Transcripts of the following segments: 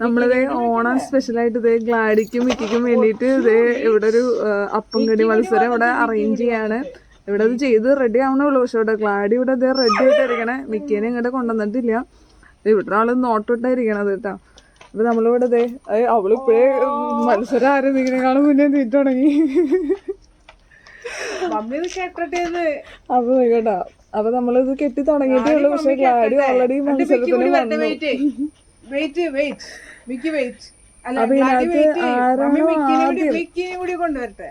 നമ്മളിതേ ഓണം സ്പെഷ്യലായിട്ട് ഇതേ ഗ്ലാഡിക്കും മിക്കും വേണ്ടിയിട്ട് ഇതേ ഇവിടെ ഒരു അപ്പം കടി മത്സരം ഇവിടെ അറേഞ്ച് ചെയ്യാണ്. ഇവിടെ അത് ചെയ്ത് റെഡി ആവണേ ഉള്ളൂ പക്ഷെ ഇവിടെ ഗ്ലാഡി ഇവിടെ ഇതേ റെഡി ആയിട്ടിരിക്കണേ മിക്കേനെ ഇങ്ങോട്ട് കൊണ്ടുവന്നിട്ടില്ല. ഇവിടെ ആൾ നോട്ടിട്ടായിരിക്കണത് കേട്ടോ. അപ്പൊ നമ്മളിവിടെ ഇതേ ഏ, അവളിപ്പോഴേ മത്സരം ആരംഭിക്കണേക്കാളും മുന്നേ തീറ്റ തുടങ്ങി മമ്മി ഇത് കേട്ടിട്ടേന്ന്. അപ്പൊ കേട്ടോ. അപ്പൊ നമ്മളിത് കെട്ടി തുടങ്ങിയിട്ടേ ഉള്ളൂ. പക്ഷെ ഗ്ലാഡി ഓൾറെഡി മത്സരത്തിന് വന്നു. വെയിറ്റ്. Wait Mickey wait. അപ്പൊ ഇതിനകത്ത് ആരാണോ കൂടി കൊണ്ടുവരട്ടെ.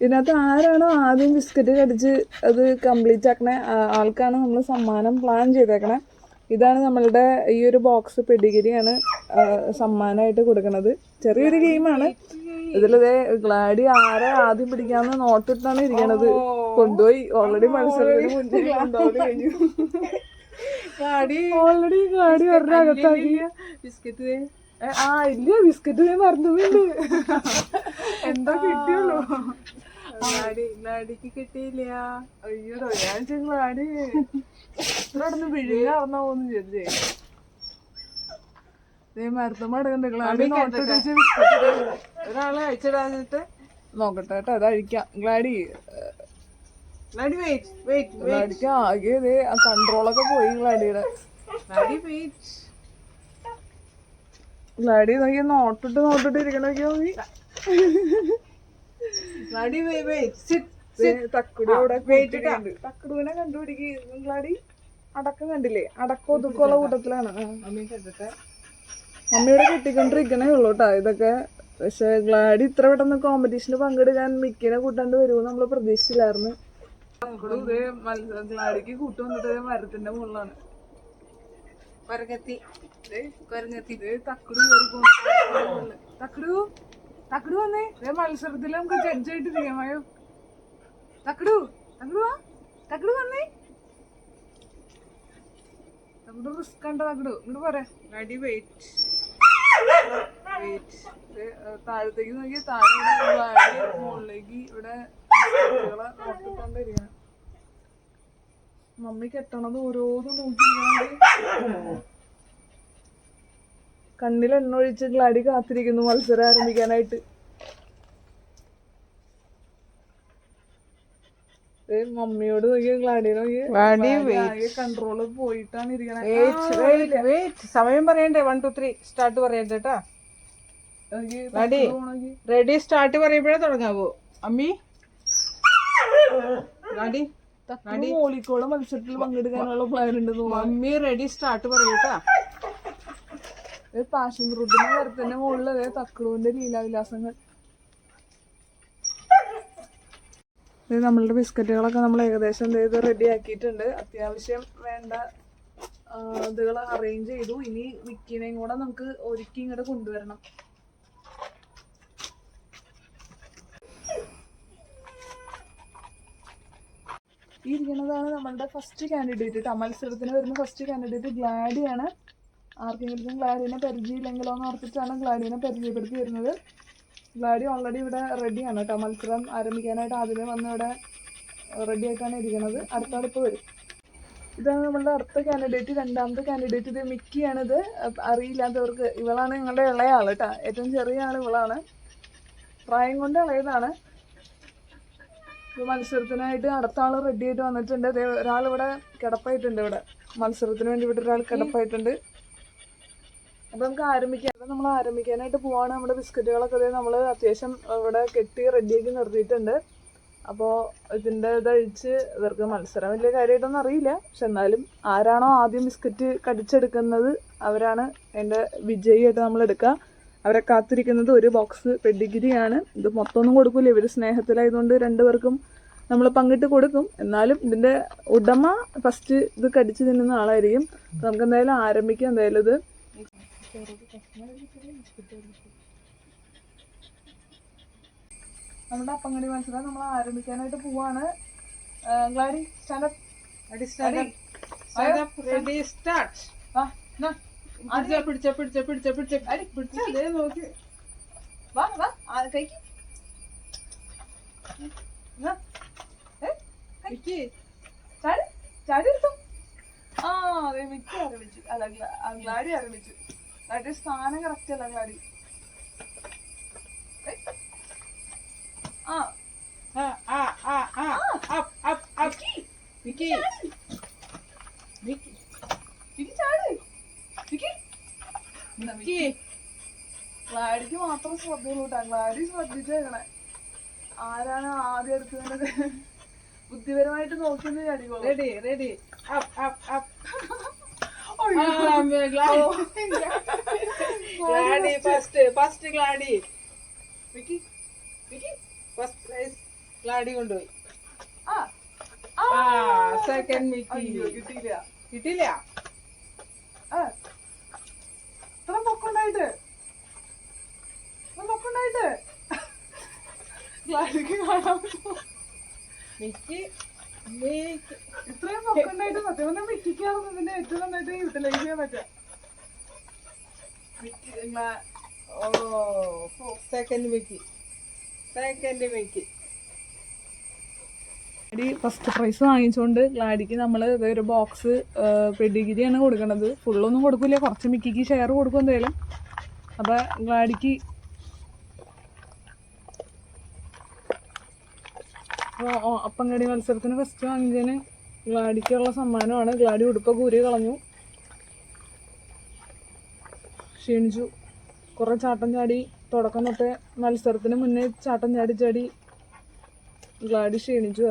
ഇതിനകത്ത് ആരാണോ ആദ്യം ബിസ്ക്കറ്റ് കടിച്ച് അത് കംപ്ലീറ്റ് ആക്കണേ? ആൾക്കാണ് നമ്മൾ സമ്മാനം പ്ലാൻ ചെയ്തേക്കണേ. ഇതാണ് നമ്മളുടെ ഈ ഒരു ബോക്സ് പെഡിഗിരിയാണ് സമ്മാനമായിട്ട് കൊടുക്കുന്നത് ചെറിയൊരു ഗെയിമാണ് ഇതിലിതേ ഗ്ലാഡി ആരെ ആദ്യം പിടിക്കാന്ന് നോട്ടിട്ടാണ് ഇരിക്കണത്. കൊണ്ടുപോയി. ഓൾറെഡി മത്സരത്തിന് മുന്നേ കഴിഞ്ഞു. ഗ്ലാഡി. ഓൾറെഡി ഗ്ലാഡി ഒരെണ്ണം അകത്താക്കി. ബിസ്ക്കറ്റ് ആ ഇല്ല ബിസ്ക്കറ്റ് മറന്നുപോയിണ്ട് എന്താ കിട്ടിയുള്ളൂ. ഗ്ലാഡി ഗ്ലാഡിക്ക് കിട്ടിയില്ല. അയ്യോ ഞാൻ ചെങ്ങളാടി ഇത്രടന്ന് വിഴുങ്ങാർന്നാവോന്ന് വിചാരിച്ചേ. ദേ മരത്തമ്മ എടുക്കണ്ട ഗ്ലാഡി. ഒരാളെ അയച്ചിടാഞ്ഞിട്ട് നോക്കട്ടെ കേട്ടോ അത് അഴിക്കാം. ഗ്ലാഡി. ഗ്ലാഡി വെയിറ്റ് വെയിറ്റ് ഗ്ലാഡിക്ക് ആകെ ആ കൺട്രോളൊക്കെ പോയി ഗ്ലാഡിയുടെ. ഗ്ലാഡി വെയിറ്റ് ഗ്ലാഡി നോക്കി നോട്ടിട്ട് നോട്ടിട്ട് ഇരിക്കണൊക്കെ നോക്കി ഗ്ലാഡി വെയിറ്റ് സിറ്റ് തക്കുടി അവിടെ. തക്കുടുവിനെ കണ്ടുപിടിക്കുക ഗ്ലാഡി അടക്കം കണ്ടില്ലേ? അടക്കം ഒതുക്കമുള്ള കൂട്ടത്തിലാണ്. മമ്മിയുടെ കെട്ടിക്കൊണ്ടിരിക്കണേ ഉള്ളൂ കേട്ടോ ഇതൊക്കെ പക്ഷെ ഗ്ലാഡി ഇത്ര പെട്ടെന്ന് കോമ്പറ്റീഷന് പങ്കെടുക്കാൻ മിക്കിനെ കൂട്ടാണ്ട് വരുമെന്ന് നമ്മൾ പ്രതീക്ഷിച്ചില്ലായിരുന്നു. ഗ്ലാഡിക്ക് കൂട്ടു വന്നിട്ട് മരത്തിന്റെ മുകളിലാണ്. കൊരങ്ങത്തി. കൊരങ്ങത്തി. ഇത് തക്കുടു കയറി. തക്കുടു തക്കുടു വന്നേ. ദേ മത്സരത്തിൽ നമുക്ക് ജഡ്ജ് ആയിട്ട് ചെയ്യാമയോ തക്കുടു തക്കുടു തക്കടു വന്നേ. തക്കുടു റിസ്ക് കണ്ട തക്കുടു. ഇങ്ങോട്ട് പറയാ വെയിറ്റ് വെയിറ്റ് താഴത്തേക്ക് നോക്കി താഴെ ഇവിടെ മമ്മി കെട്ടണത് ഓരോന്നും നോക്കിയിരിക്കണത് കണ്ണിൽ എണ്ണ ഒഴിച്ച് ഗ്ലാഡി കാത്തിരിക്കുന്നു മത്സരം ആരംഭിക്കാനായിട്ട്. മമ്മിയോട് കൺട്രോൾ പോയിട്ടാണ് ഇരിക്കണേ. വെയിറ്റ് വെയിറ്റ് വെയിറ്റ് സമയം പറയണ്ടേ? വൺ ടു ത്രീ സ്റ്റാർട്ട് പറയണ്ടേ കേട്ടാ. റെഡി റെഡി സ്റ്റാർട്ട് പറയുമ്പോഴേ തുടങ്ങാവോ. അമ്മി? തക്കുടു മോളിക്കോടെ മത്സരത്തിൽ പങ്കെടുക്കാനുള്ള പ്ലാൻ ഉണ്ട് മമ്മി റെഡി സ്റ്റാർട്ട് പറയൂട്ടാ പാഷൻ ഫ്രൂട്ടിന്റെ മരത്തിന്റെ മുകളിൽ അതേ തക്കുടുവിന്റെ ലീലാവിലാസങ്ങൾ. ഇത് നമ്മളുടെ ബിസ്ക്കറ്റുകളൊക്കെ നമ്മൾ ഏകദേശം ഇത് റെഡി ആക്കിയിട്ടുണ്ട്. അത്യാവശ്യം വേണ്ട ഇതുകൾ അറേഞ്ച് ചെയ്തു. ഇനി വിക്കിനെയും കൂടെ നമുക്ക് ഒരുക്കി ഇങ്ങോട്ട് കൊണ്ടുവരണം. ഈ ഇരിക്കുന്നതാണ് നമ്മളുടെ ഫസ്റ്റ് കാൻഡിഡേറ്റ് കേട്ടോ മത്സരത്തിന് വരുന്ന ഫസ്റ്റ് കാൻഡിഡേറ്റ് ഗ്ലാഡിയാണ്. ആർക്കെങ്കിലും ഗ്ലാഡിനെ പരിചയമില്ലെങ്കിലോ എന്ന് ഓർത്തിട്ടാണ് ഗ്ലാഡിനെ പരിചയപ്പെടുത്തി വരുന്നത്. ഗ്ലാഡി ഓൾറെഡി ഇവിടെ റെഡിയാണ് കേട്ടോ. മത്സരം ആരംഭിക്കാനായിട്ട് ആദ്യമേ വന്ന് ഇവിടെ റെഡി ആയിട്ടാണ് ഇരിക്കുന്നത്. അടുത്തടുത്ത് വരും. ഇതാണ് നമ്മളുടെ അടുത്ത കാൻഡിഡേറ്റ് രണ്ടാമത്തെ കാൻഡിഡേറ്റ് ഇത് മിക്കിയാണിത്. അറിയില്ലാത്തവർക്ക് ഇവളാണ് ഞങ്ങളുടെ ഇളയ ആൾ കേട്ടോ. ഏറ്റവും ചെറിയ ആൾ ഇവളാണ്. പ്രായം കൊണ്ട് ഇളയതാണ്. മത്സരത്തിനായിട്ട് അടുത്ത ആൾ റെഡി ആയിട്ട് വന്നിട്ടുണ്ട്. ഒരാൾ ഇവിടെ കിടപ്പായിട്ടുണ്ട് ഇവിടെ. മത്സരത്തിന് വേണ്ടി ഇവിടെ ഒരാൾ കിടപ്പായിട്ടുണ്ട്. അപ്പൊ നമുക്ക് ആരംഭിക്കാം. നമ്മൾ ആരംഭിക്കാനായിട്ട് പോവാണ്. നമ്മുടെ ബിസ്ക്കറ്റുകളൊക്കെ ദേ നമ്മൾ അത്യാവശ്യം ഇവിടെ കെട്ടി റെഡിയാക്കി നിർത്തിയിട്ടുണ്ട്. അപ്പോൾ ഇതിന്റെ ഇതഴിച്ച് ഇവർക്ക് മത്സരം വലിയ കാര്യമായിട്ടൊന്നും അറിയില്ല. പക്ഷെ എന്നാലും ആരാണോ ആദ്യം ബിസ്ക്കറ്റ് കടിച്ചെടുക്കുന്നത് അവരാണ് അതിന്റെ വിജയിയായിട്ട് നമ്മൾ എടുക്കുക. അവരെ കാത്തിരിക്കുന്നത് ഒരു ബോക്സ് പെഡിഗിരിയാണ്. ഇത് മൊത്തമൊന്നും കൊടുക്കില്ല ഇവർ സ്നേഹത്തിലായതുകൊണ്ട് രണ്ടുപേർക്കും നമ്മൾ പങ്കിട്ട് കൊടുക്കും. എന്നാലും ഇതിന്റെ ഉടമ ഫസ്റ്റ് ഇത് കടിച്ചു തിന്നുന്ന ആളായിരിക്കും. നമുക്ക് എന്തായാലും ആരംഭിക്കാം. എന്തായാലും ഇത് നമ്മുടെ അപ്പങ്ങടി മത്സരം നമ്മൾ ആരംഭിക്കാനായിട്ട് പോവാണ്. സ്റ്റാൻഡപ്പ്. പിടിച്ച പിടിച്ച പിടിച്ച പിടിച്ച പിടിച്ച. ദേ നോക്ക്. വാ വാ. ആ, കഴിക്ക്. നാ. ഏ, മിക്കി. ചാട്. ചാടി എടുത്തു. ആ അതെ മിക്ക ആരംഭിച്ചു. അല്ല ഗ്ലാരി ആരംഭിച്ചു. ഗ്ലാഡി സ്ഥാനം കറക്റ്റ് അല്ല. ആ. ആ ആ ആ ആ. ചാടി. വിക്കി. ഗ്ലാഡിക്ക് മാത്രം ശ്രദ്ധയുള്ളൂ കേട്ടോ ഗ്ലാഡി ശ്രദ്ധിച്ചേക്കണേ. ആരാണ് ആദ്യം എടുത്തതിന്റെ ബുദ്ധിപരമായിട്ട് നോക്കുന്നത് ചാടിക്കോളൂ ready ready. Up up up. Gladdy. First first Gladdy Vicky Vicky. First prize Gladdy കൊണ്ടുപോയി. ആ. Second Vicky. കിട്ടിയില്ല. കിട്ടില്ല ആ. ഇത്ര പൊക്കുണ്ടായിട്ട്. പൊക്കുണ്ടായിട്ട്. ഗ്ലാഡിക്ക് കാണാൻ മിക്കി സത്യം ഏറ്റവും നന്നായിട്ട് utilise second second first prize വാങ്ങിച്ചുകൊണ്ട് ഗ്ലാഡിക്ക് നമ്മൾ ഒരു ബോക്സ് പെഡിഗിരിയാണ് കൊടുക്കണത്. ഫുള്ളൊന്നും കൊടുക്കില്ല കുറച്ച് മിക്കിക്ക് ഷെയർ കൊടുക്കും എന്തായാലും. അപ്പം ഗ്ലാഡിക്ക് അപ്പങ്കടി മത്സരത്തിന് ഫസ്റ്റ് വാങ്ങിച്ചതിന് ഗ്ലാഡിക്കുള്ള സമ്മാനമാണ്. ഗ്ലാഡി ഉടുപ്പ കൂരി കളഞ്ഞു. ക്ഷീണിച്ചു. കുറേ ചാട്ടം ചാടി തുടക്കം തൊട്ടേ മത്സരത്തിന് മുന്നേ ചാട്ടം ചാടി ചാടി ഗ്ലാഡി ക്ഷീണിച്ചു.